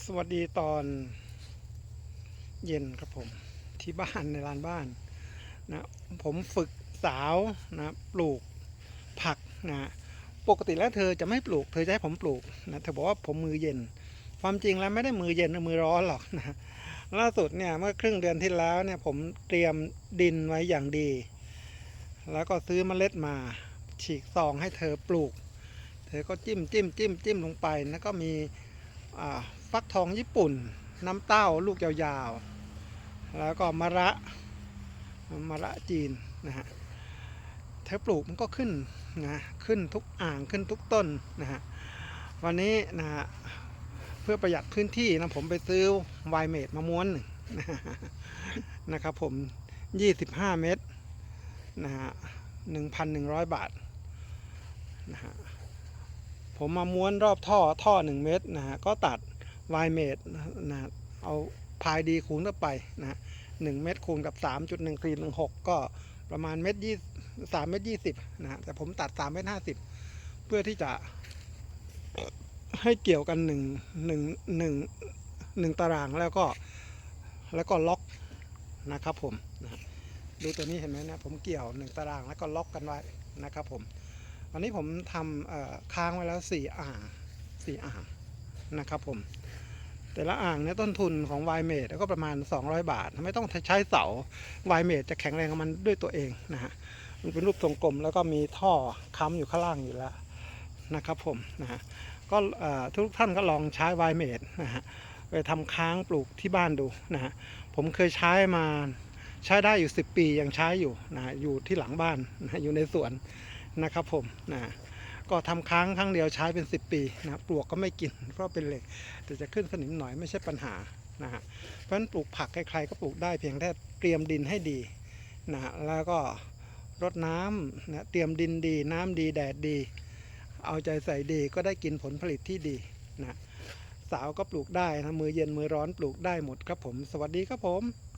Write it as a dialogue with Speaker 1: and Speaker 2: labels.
Speaker 1: สวัสดีตอนเย็นครับผมที่บ้านในลานบ้านนะผมฝึกสาวนะปลูกผักนะปกติแล้วเธอจะไม่ปลูก เธอจะให้ผมปลูกนะเธอบอกว่าผมมือเย็น ความจริงแล้วไม่ได้มือเย็นมือร้อนหรอกนะล่าสุดเนี่ยเมื่อครึ่งเดือนที่แล้วเนี่ยผมเตรียมดินไว้อย่างดี แล้วก็ซื้อเมล็ดมาฉีกซองให้เธอปลูก เธอก็จิ้มจิ้มจิ้มจิ้มลงไปแล้วก็มี ฟักทองญี่ปุ่น น้ำเต้าลูกยาวๆ แล้วก็มะระมะระจีนนะฮะเธอปลูกมันก็ขึ้นนะขึ้นทุกอ่างขึ้นทุกต้นนะฮะวันนี้นะฮะเพื่อประหยัดพื้นที่นะผมไปซื้อไวเมดมาม้วนหนึ่งนะครับผม 25 เม็ดนะฮะ 1,100 บาทนะฮะ ผมมาม้วนรอบท่อท่อหนึ่งเมตรนะฮะก็ตัดไวเมตรนะเอาพายดีคูณเข้าไปนะฮะหนึ่งเมตรคูณกับสามจุดหนึ่งสี่หนึ่งหกก็ประมาณเมตรยี่สามเมตรยี่สิบนะฮะแต่ผมตัดสามเมตรห้าสิบเพื่อที่จะให้เกี่ยวกันหนึ่งหนึ่งหนึ่งหนึ่งตารางแล้วก็แล้วก็ล็อกนะครับผมนะฮะดูตัวนี้เห็นไหมนะผมเกี่ยวหนึ่งตารางแล้วก็ล็อกกันไว้นะครับผม วันนี้ผมทำค้างไว้แล้วสี่อ่างสี่อ่างนะครับผม แต่ละอ่างเนี่ยต้นทุนของไวเมดก็ประมาณ 200 บาท ไม่ต้องใช้เสาไวเมดจะแข็งแรงมันด้วยตัวเองนะฮะมันเป็นรูปทรงกลมแล้วก็มีท่อค้ำอยู่ข้างล่างอยู่แล้วนะครับผมนะฮะก็ทุกท่านก็ลองใช้ไวเมดนะฮะไปทำค้างปลูกที่บ้านดูนะฮะผมเคยใช้มาใช้ได้อยู่ 10 ปียังใช้อยู่นะอยู่ที่หลังบ้านนะอยู่ในสวน นะครับผมนะก็ทำค้างครั้งเดียวใช้เป็น 10 ปีนะปลวกก็ไม่กินเพราะเป็นเหล็ก แต่จะขึ้นสนิมหน่อยไม่ใช่ปัญหานะฮะเพราะฉะนั้นปลูกผักใครๆก็ปลูกได้เพียงแค่เตรียมดินให้ดีนะฮะแล้วก็รดน้ำนะเตรียมดินดี น้ำดีแดดดี เอาใจใส่ดีก็ได้กินผลผลิตที่ดีนะสาวก็ปลูกได้นะมือเย็นมือร้อนปลูกได้หมดครับผม สวัสดีครับผม